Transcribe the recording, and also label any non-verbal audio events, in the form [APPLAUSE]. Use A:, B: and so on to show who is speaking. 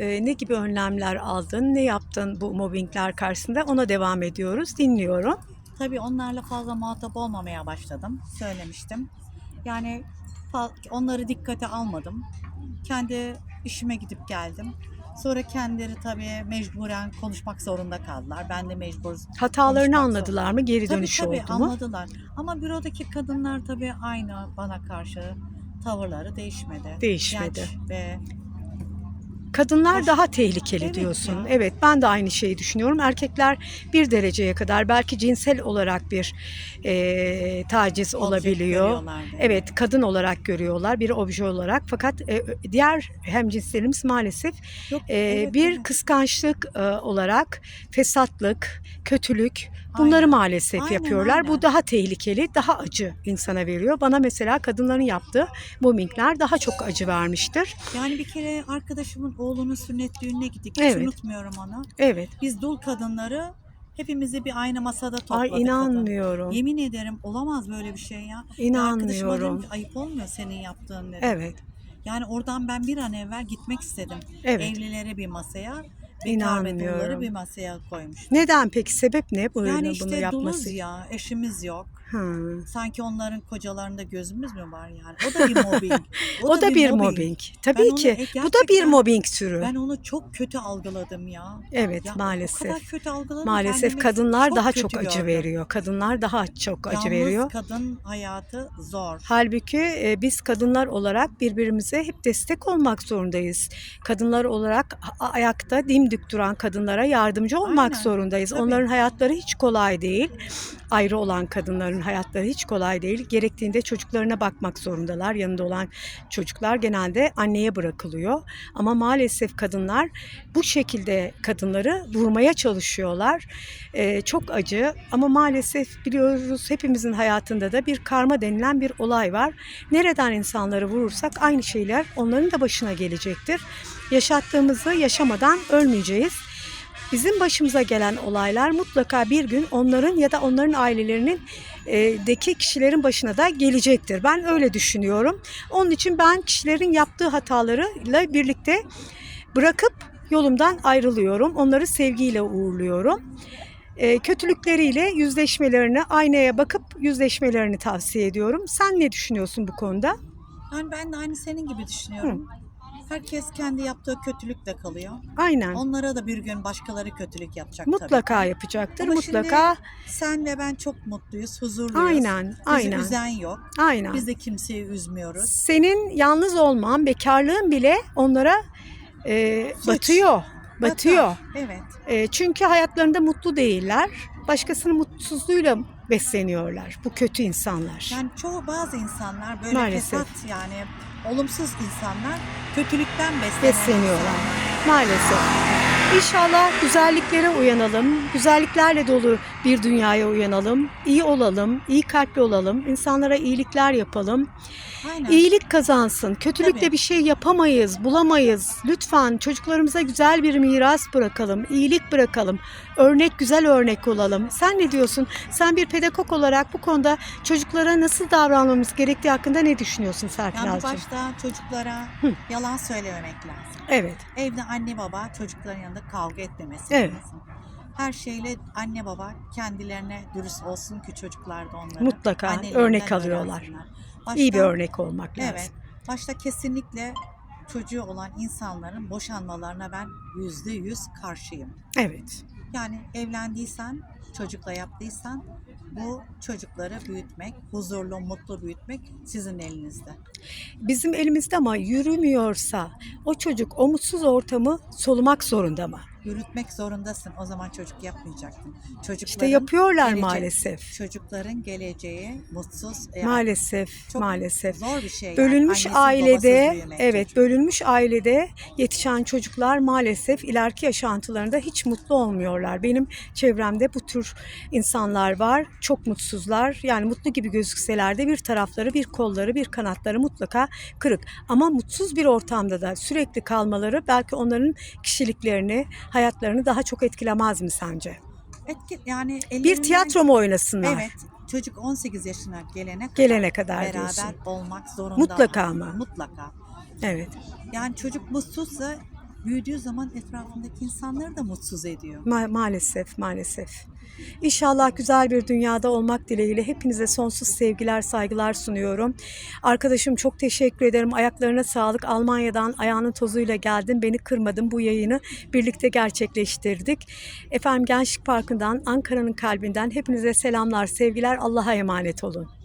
A: e, ne gibi önlemler aldın, ne yaptın bu mobbingler karşısında ona devam ediyoruz. Dinliyorum.
B: Tabii onlarla fazla muhatap olmamaya başladım. Söylemiştim. Yani onları dikkate almadım. Kendi işime gidip geldim. Sonra kendileri tabii mecburen konuşmak zorunda kaldılar. Ben de mecbur
A: Hatalarını anladılar mı? Geri
B: Tabii
A: dönüş
B: tabii
A: oldu mu?
B: anladılar. Ama bürodaki kadınlar tabii aynı bana karşı tavırları değişmedi.
A: Değişmedi.
B: Genç ve
A: Kadınlar daha tehlikeli
B: Evet
A: diyorsun.
B: ya.
A: Evet, ben de aynı şeyi düşünüyorum. Erkekler bir dereceye kadar belki cinsel olarak bir e, taciz olabiliyor. Evet, kadın olarak görüyorlar, bir obje olarak. Fakat e, diğer hemcinslerimiz maalesef
B: Yok,
A: e,
B: evet,
A: bir
B: evet.
A: kıskançlık e, olarak fesatlık, kötülük bunları
B: Aynen.
A: maalesef
B: Aynen,
A: yapıyorlar. Bu
B: aynen.
A: daha tehlikeli, daha acı insana veriyor. Bana mesela kadınların yaptığı mobbingler daha çok acı vermiştir.
B: Yani bir kere arkadaşımın oğlunun sünnet düğününe gittik. Hiç
A: Evet.
B: unutmuyorum onu.
A: Evet.
B: Biz dul kadınları hepimizi bir aynı masada topladık.
A: Ay
B: kadın.
A: inanmıyorum.
B: Yemin ederim olamaz böyle bir şey ya. Ya arkadaşıma
A: İnanmıyorum.
B: ki, ayıp olmuyor senin yaptığın dedim.
A: Evet.
B: Yani oradan ben bir an evvel gitmek istedim.
A: Evet.
B: Evlileri bir masaya, bekar ve
A: İnanmıyorum.
B: bir masaya koymuş.
A: Neden peki? Sebep ne bu
B: Yani
A: bunu
B: işte
A: yapması?
B: duluz ya, eşimiz yok.
A: Hı.
B: Sanki onların kocalarında gözümüz mü var yani? O da bir mobbing. [LAUGHS]
A: O, da, bir mobbing. Tabii
B: onu-
A: ki.
B: e,
A: Bu da bir mobbing türü.
B: Ben onu çok kötü algıladım ya.
A: evet
B: Ya O
A: maalesef.
B: kadar kötü algıladım.
A: Maalesef kadınlar
B: çok
A: daha çok acı
B: gördüm.
A: veriyor. Kadınlar daha çok acı
B: Yalnız
A: veriyor.
B: kadın hayatı zor.
A: Halbuki e, biz kadınlar olarak birbirimize hep destek olmak zorundayız. Kadınlar olarak ayakta dimdik duran kadınlara yardımcı olmak
B: Aynen,
A: zorundayız.
B: tabii.
A: Onların hayatları hiç kolay değil. Ayrı olan kadınların hayatları hiç kolay değil. Gerektiğinde çocuklarına bakmak zorundalar. Yanında olan çocuklar genelde anneye bırakılıyor. Ama maalesef kadınlar bu şekilde kadınları vurmaya çalışıyorlar. Ee, çok acı ama maalesef biliyoruz hepimizin hayatında da bir karma denilen bir olay var. Nereden insanları vurursak aynı şeyler onların da başına gelecektir. Yaşattığımızı yaşamadan ölmeyeceğiz. Bizim başımıza gelen olaylar mutlaka bir gün onların ya da onların ailelerinin deki kişilerin başına da gelecektir. Ben öyle düşünüyorum. Onun için ben kişilerin yaptığı hatalarıyla birlikte bırakıp yolumdan ayrılıyorum. Onları sevgiyle uğurluyorum. E, kötülükleriyle yüzleşmelerini, aynaya bakıp yüzleşmelerini tavsiye ediyorum. Sen ne düşünüyorsun bu konuda?
B: Yani ben de aynı senin gibi düşünüyorum. Herkes kendi yaptığı kötülükle kalıyor.
A: Aynen.
B: Onlara da bir gün başkaları kötülük yapacak tabii.
A: Mutlaka yapacaktır.
B: Ama
A: mutlaka.
B: Sen ve ben çok mutluyuz, huzurluyuz.
A: Aynen,
B: Bizi
A: aynen.
B: üzen yok.
A: Aynen.
B: Biz de kimseyi üzmüyoruz.
A: Senin yalnız olman, bekarlığın bile onlara e,
B: Suç.
A: batıyor. Batıyor.
B: Batar. Evet.
A: E, çünkü hayatlarında mutlu değiller. Başkasının mutsuzluğuyla besleniyorlar. Bu kötü insanlar.
B: Yani çoğu bazı insanlar böyle
A: Maalesef.
B: fesat yani olumsuz insanlar kötülükten
A: Besleniyorlar. Maalesef. İnşallah güzelliklere uyanalım. Güzelliklerle dolu bir dünyaya uyanalım. İyi olalım, iyi kalpli olalım. İnsanlara iyilikler yapalım.
B: Aynen.
A: İyilik kazansın. Kötülükle
B: Tabii.
A: bir şey yapamayız, bulamayız. Lütfen çocuklarımıza güzel bir miras bırakalım, iyilik bırakalım. Örnek, güzel örnek olalım. Sen ne diyorsun? Sen bir pedagog olarak bu konuda çocuklara nasıl davranmamız gerektiği hakkında ne düşünüyorsun Serpil
B: Yani başta çocuklara
A: Hı.
B: yalan söylememek lazım.
A: Evet,
B: Evde anne baba çocukların yanında kavga etmemesi
A: Evet.
B: lazım. Her şeyle anne baba kendilerine dürüst olsun ki çocuklar da onları
A: mutlaka örnek alıyorlar.
B: öğrensinler.
A: İyi bir
B: Başta-
A: örnek olmak lazım.
B: Evet. Başta kesinlikle çocuğu olan insanların boşanmalarına ben yüzde yüz karşıyım.
A: Evet.
B: Yani evlendiysen, çocukla yaptıysan bu çocukları büyütmek, huzurlu, mutlu büyütmek sizin elinizde.
A: Bizim elimizde ama yürümüyorsa o çocuk o mutsuz ortamı solumak zorunda mı?
B: Yürütmek zorundasın. O zaman çocuk yapmayacaktın. Çocukların
A: İşte yapıyorlar
B: geleceği-
A: maalesef.
B: Çocukların geleceği mutsuz, yani
A: Maalesef,
B: çok
A: maalesef.
B: zor bir şey. yani.
A: Bölünmüş
B: babasız
A: ailede, evet
B: çocuk.
A: bölünmüş ailede yetişen çocuklar maalesef ileriki yaşantılarında hiç mutlu olmuyorlar. Benim çevremde bu tür insanlar var. Çok mutsuzlar. Yani mutlu gibi gözükseler de bir tarafları, bir kolları, bir kanatları mutlaka kırık. Ama mutsuz bir ortamda da sürekli kalmaları belki onların kişiliklerini, hayatlarını daha çok etkilemez mi sence?
B: Etki, yani
A: Bir tiyatro mu oynasınlar?
B: Evet. Çocuk 18 yaşına gelene kadar
A: Gelene kadar
B: beraber
A: diyorsun.
B: olmak zorunda.
A: Mutlaka mı?
B: Mutlaka.
A: Evet.
B: Yani çocuk mutsuzsa büyüdüğü zaman etrafındaki insanları da mutsuz ediyor.
A: Ma- maalesef, maalesef. İnşallah güzel bir dünyada olmak dileğiyle hepinize sonsuz sevgiler, saygılar sunuyorum. Arkadaşım çok teşekkür ederim. Ayaklarına sağlık. Almanya'dan ayağının tozuyla geldin. Beni kırmadın. Bu yayını birlikte gerçekleştirdik. Efendim Gençlik Parkı'ndan, Ankara'nın kalbinden hepinize selamlar, sevgiler. Allah'a emanet olun.